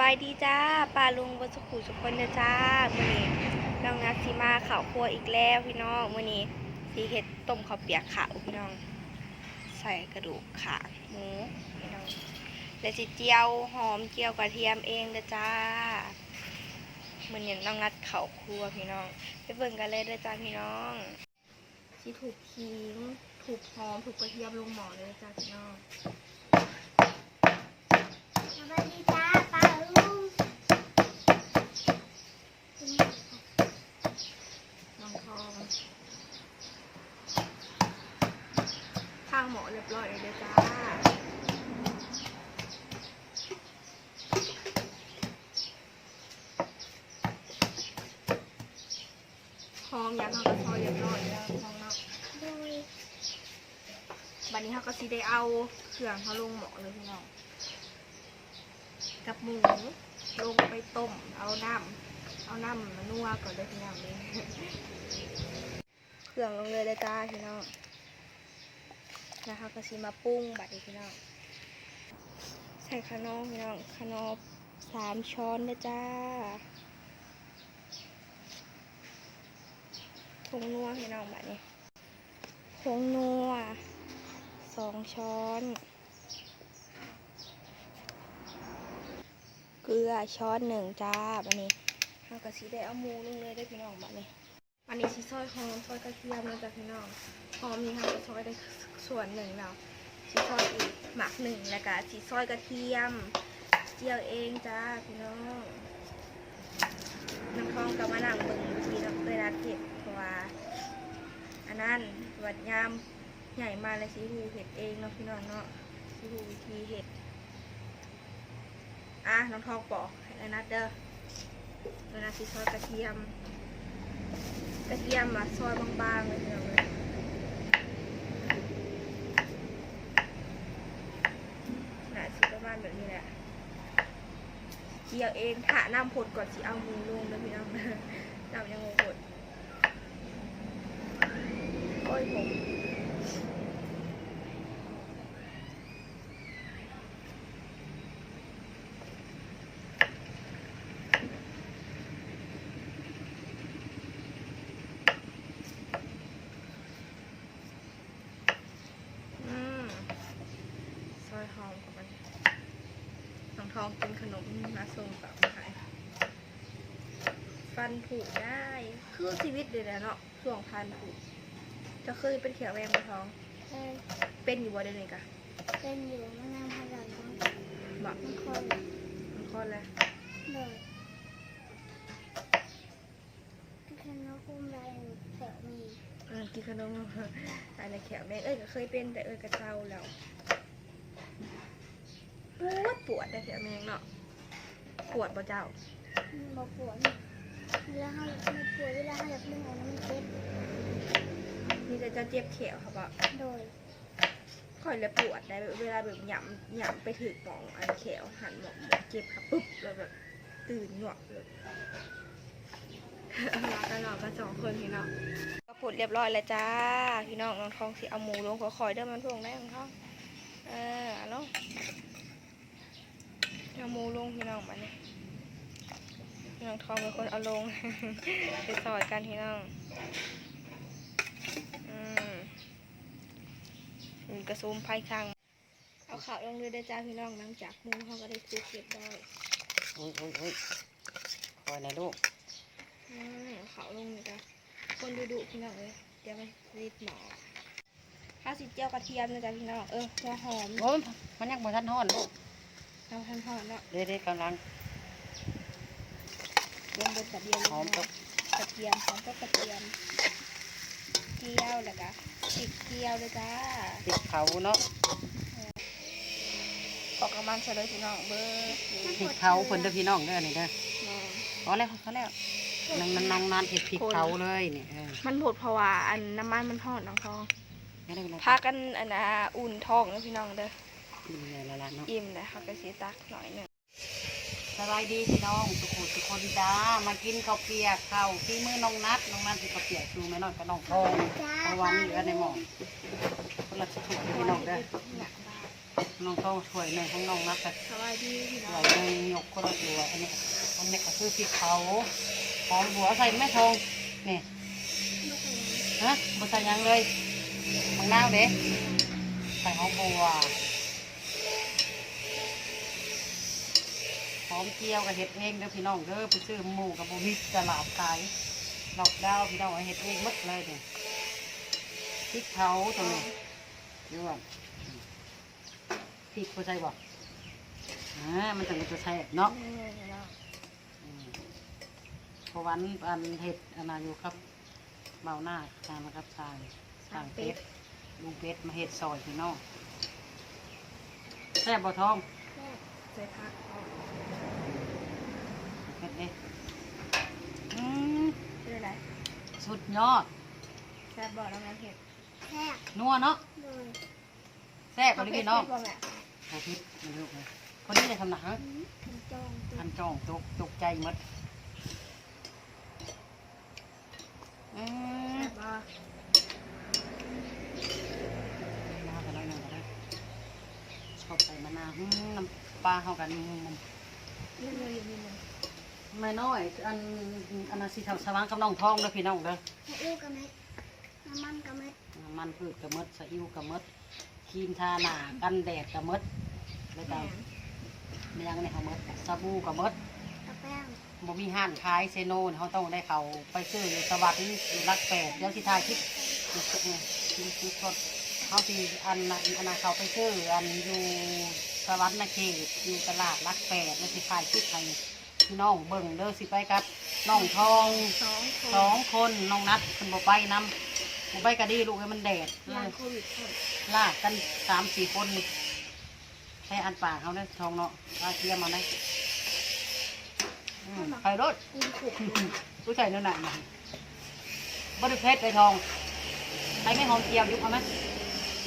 บายดีจ้าป้าลุงบนสุขุสุขคนเด้อจ้ามื้อนี้น้องนัดสิมาข้าวครัวอีกแล้วพี่น้องมื้อนี้สิเฮ็ดต้มข้าวเปียกขาวพี่น้อง ใส่กระดูกขาหมูพี่น้องและสิเจียวหอมเจียวกระเทียมเองเด้อจ้ามื้อนี้น้องนัดข้าวครัวพี่น้อง ไปเบิ่งกันเลยเด้อจ้าพี่น้องสิถูกขิงถูกหอมถูกกระเทียมลงหม้อเลยจ้าพี่น้องสวัสดีจ้าป้าลุง น้องทองข้างหมอเรียบร้อยเลยเด้อจ้า หอมยางเขาก็ซอยเรียบร้อยแล้วน้องเนาะ โดย บัดนี้เขา ก็สิได้เอาเครื่องเขาลงหมอเลยพี่น้องกับหมูลงไปต้ม เอาน้ำเอาน้ำมานัวก่อนเลยพี่น้องเลยเครื่องลงเลยเลยจ้าพี่น้องนะคะก็สิมาปรุ้งบัดนี้พี่น้องใส่ขนมพี่น้องขนมสามช้อนเลยจ้าผงนัวพี่น้องบัดนี้ผงนัว สองช้อน เกลือช้อนหนึ่งจ้าบันนี้เราก็สีได้เอาหมูลงเลยได้พี่น้องบันนี้อันนี้สีซอยหอมซอยกระเทียมนะจ้ะพี่น้องหอมนี่ค่ะก็ซอยได้ส่วนหนึ่งแล้วสีซอยอีกหมักหนึ่งแล้วก็สีซอยกระเทียม เจียวเองจ้าพี่น้องน้ำทองกับมะนาวเบิ่งวิธีเราเวลาเผ็ดเพราะว่าอันนั้นวัดยาม ใหญ่มาเลยสีหูเห็ดเองเนาะพี่น้องเนาะสีหูวิธีเห็ด อะน้องทองปอกไอ้นัดเด้อเวลาที่ซอยกระเทียม กระเทียมอะซอยบางๆเลยพี่น้องเลยหนาสิประมาณแบบนี้แหละเจียวเองถาน้ำผดก่อนสิเอาหมูลงนะพี่น้องน้ำยังงผดโอ้ยผมอืมซอยหอมเข้าไปน้ องทองกินขนมมาส่งต่อมาขายฟันผุได้ คือชีวิตเลยนะเนาะช่วงพันผุจะเคยเป็นเขียวแวงมาท้องเคยเป็นอยู่บ่เดี๋ยวนี้กะเป็นอยู่มานานพลังท้องบอกมันคนมันคลอดแล้วโดยแค่นกอุ้มไรแถวมีเออกินขนมอะไรแขวแม่เอ้ยก็เคยเป็นแต่เอ้ยก็เศร้าแล้ว ปวดปวดได้แขวแมงเนาะปวดบ่เจ้ามันบอกปวดเวลาเขาไม่ปวดเวลาเขาอยากเล่นอะไรมันเจ็บมีแต่จะเจ็บแขวครับบ่โดยค่อยแล้วปวดได้แบบเวลาแบบหย่ำหย่ำไปถึกหมองอันแขวหันหมองหมองเจ็บครับปุ๊บแล้วแบบตื่นหยวกเลยมากันเนาะกันสองคนพี่น้องก็ผดเรียบร้อยแล้วจ้าพี่น้องน้องทองสิเอาหมูลงขอคอยๆเด้อมันพวงได้น้องทองเออเอาลง เอาหมูลงพี่น้องมาเนี่ยน้องทองเป็นคนเอาลงไปสอดกันพี่น้องอืมอืมกระซุมไพ่ข้างเอาข่าวลงเลยได้อจ้าพี่น้องหลังจากหมูเขาก็ได้ซื้อเก็บได้อุ้ยอุ้ยอุ้ยคอยนะลูกอืมเขาลงเลยจ้ะคนดูดุพี่น้องเลยเดี๋ยวมันรีดหมอข้าวสีเจียวกระเทียมนะจ๊ะพี่น้องเออหัวหอมโอ้ยมันยังบ่ทันฮ้อนลูก น้ำพันหอมเนาะเด็กๆกำลังรวมบนกระเทียมหอมตกกระเทียมหอมก็กระเทียมเจียวแล้วก็ติดเจียวเลยจ้าติดเขาเนาะออกกำลังเฉลยพี่น้องเบอร์ติดเขาเพิ่นเด้อพี่น้องเด้อนี่เด้อแม่พอแล้วพอแล้วนางนางนานเห็ดพริกเขาเลยนี่เออมันผดเพราะว่าอันน้ำมันมันทอดน้องทองไม่ได้เป็นไรพากันอันน่ะอุ่นท้องนะพี่น้องเด้อ กินเลยละละเนาะอิ่มเลยค่ะกระสีตักหน่อยหนึ่งสบายดีพี่น้องทุกคนทุกคนจ้ามากินข้าวเปียกข้าวที่มือน้องนัดน้องนัดสิข้าวเปียกดูแม่น้อยกับน้องทองจ้าเอาวันเหลือในหม้อคนละสิถุงพี่น้องเด้อเนี่ยบ้าน้องทองช่วยหนึ่งของน้องนัดกับสวัสดีพี่น้ไหลองหนึ่งหยกคนละบัวอันนี้อันนี้ก็คือพริกเผาหอมบัวใส่แม่ทองนี่ลูกอะไรฮะบ่ใส่หยังเลยมังนาวเด้ใส่หอมบัว อมเจียวกับเห็ดเองเด้อพี่น้องเด้อไปซื้อหมูกับบุมิตลาดขายดอกดาวพี่น้องเห็ดเองหมดเลยเนี่ยพริกเผาตัวนี้ดูว่าพริกบ่ใส่บ่อ่ามันถึงจะใส่เนาะนี่เนาะพวันอันเห็ดอันนาอยู่ครับเบาหน้าทางนะครับทางทางเป็ดลุงเป็ดมาเห็ดซอยพี่น้องแซ่บบ่ท้องแม่ใส่ผัก ออกเห็ดเด้อืมเป็นอะไรสุดยอดแซ่บบอกแล้วแม่เผ็ดแค่นัวเนาะเลยแซ่บกว่านี้พี่น้องเผ็ดบ่แม่โอ้พิษมาดูเลยคนนี้จะทำหนักฮะอืมถึงจองตัวทันจองตกตกใจหมดอืมแซ่บบ่มากันแล้วหนึ่งก็ได้ชอบใส่มะนาวอืมน้ำปลาเข้ากันมันเรื่องเลยอยู่นี่นึง ไม่น้อย อันอันนั้นสิเท่าสว่างกับน้องทองเด้อพี่น้องเด้อให้ลูกกับแม่น้ำมันกับแม่น้ำมันพืชกระมดสะอิ้วกระมดครีมทาหน้ากันแดดกระมดแล้วก็แม่ไม่ยังในเขามดสบู่กระมดกับแป้งบ่มีห้านขายเซโนนเขาต้องได้เขาไปซื้ออยู่สวัสดิ์อยู่รักแปดเดี๋ยวที่ทายคลิปอยู่เนี่ยคลิปสดเขาที่อันนั้นอันนั้นเขาไปซื้ออันอยู่สวัสดิ์นาเขตอยู่ตลาดรักแปดแล้วที่ทายคลิปให้ พี่น้องเบิ่งเด้อสิไปกับน้องทองสองคนสองคนน้องนัดเป็นบ่ไปนำบ่ไปก็ดีลูกให้มันแดดงานโควิดคนลากกันสามสี่คนนี่ให้อันปากเขาได้อทองเนาะลากเทียมมาได้อืมไปรถกินขุกผู้ชายนั่นน่ะนะบริเพชรไปทองใครไม่หอมเจียวยุบเอาไหม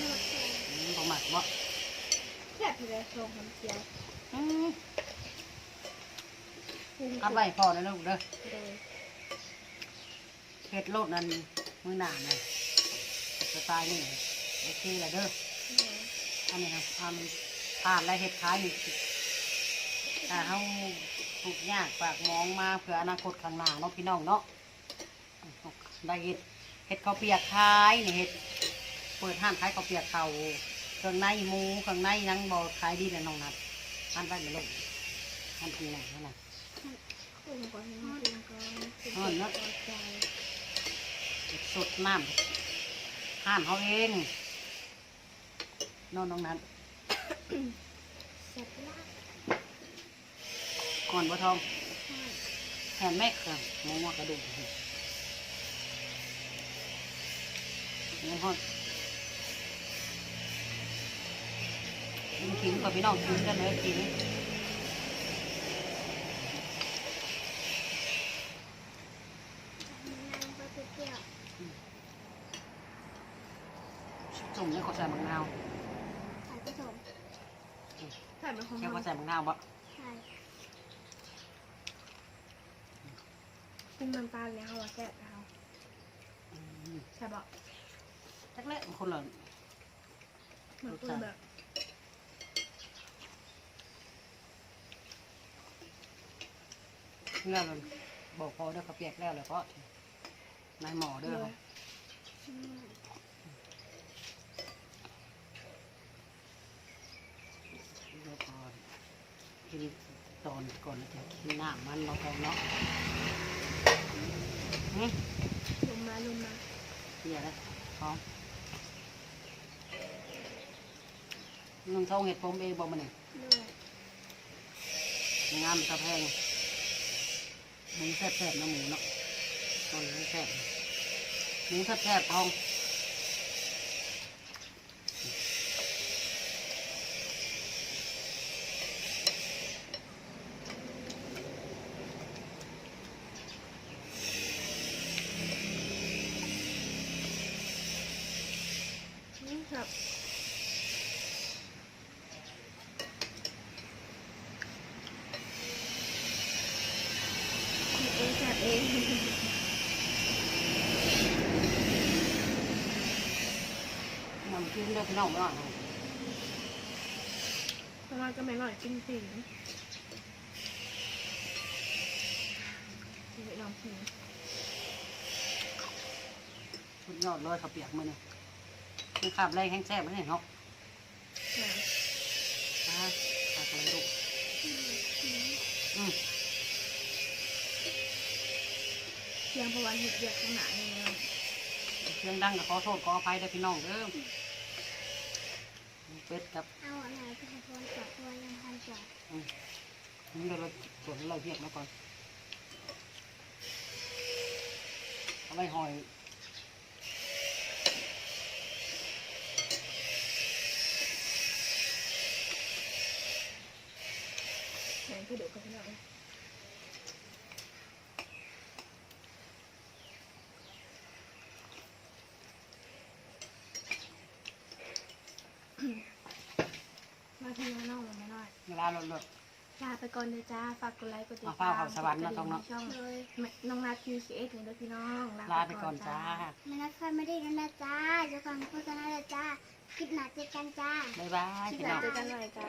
นวดแขนอืมประมาทบ่แซ่บเลยทรงน้ำเจียวอืมกิน เอัดไว้พอแล้วลูกเด้อเลยเพชรโลดนั่นมือหนาน่ะสไตล์นี่โอเคแหละเด้ออันนี้ครับทำผ่านและเห็ดขายนี่ถ้าเขาถูกยากฝากมองมาเผื่ออนาคตข้างหน้าเนาะพี่น้องเนาะได้เห็ดเห็ดข้าวเปียกขายนี่เห็ดเปิดห้างขายข้าวเปียกเขาเครื่องในหมูเครื่องในหยังบ่ขายดีเลยน้องนัดทานได้ไหมลูกทานทีไหนนั่นน่ะคุมก่ อ่อนเนอะใจสดน้ำห้านเขาเองนอนน้องนัดเสร็จแล้วก่อนบัวทองแผ่นแม่ค่ะหมูกระดูกนี่ฮอดกินขิงกับพี่น้องกินกันเลยกินนานก็ไปเที่ยว จุ่มเนี่ยเขาใส่มะนาวใส่ผสมใส่เป็นของเคี่ยวเราเขาใส่มะนาวบ่ใช่ปรุงน้ำตาลเลยค่ะว่าแซ่บแล้วอืมใช่บอกจักเละคนละเหมือนปรุงแบบเงื่อนมันบอกพอเด้อเขาเปียกแล้วแล้วก็นายหมอเด้อ อืม เดี๋ยวก่อน กินตอนก่อนจะกินหน้ำมันเราพอเนาะอืมลุมาลุมาเฮียแล้วพร้อมน้องเทองเห็ดผมเองบอกมาเนี่ยด้วยงามตะแพงหมูแซ่บๆนะหมูเนาะตอนนี้แซ่บหมูแซ่บๆทอง อืมครับกินเองแซ่บเอง มันกินได้พี่น้องไม่ว่าเพราะว่าก็ไม่อร่อยจริงอืมสุดยอดเลยเขาวเปียกมือนี่คือขับแรงแห้งแซ่บไม่เห็นเนาะนะอ่าขับเลยลูกอืมเพียงเพราะวันเห็ดเบียกข้างหน้านี่เนาะเสียงดังก็ขอโทษขออภัยเด้อพี่น้องเด้อ เป็ดกับเอาอันไหนไปให้พรก่อนตัวยังพันก่อนอืมนี่เราส่วนเราเรียกมาก่อนเอาไว้หอยแหนคือเดี๋ยวก็พี่น้องมาที่น้องๆมาห น่อยเวลาเราเลิกลาไปก่อนเลยจ้า ฝากกดไลค์กดติดอะตามฝากเขาสวรรค์นะต้องเนาะ ช่องเลยน้องนัดคิวซีเอสนี่ด้วยพี่น้องลาไปก่อนจ้า ไม่นัดค่อยไม่ได้แล้วนะจ้าเจะฟังโฆษณาแล้วจ้า คลิปหนาเจอกันจ้า บ๊ายบายคลิปพี่หน้าน้อง เจอกันใหม่จ้า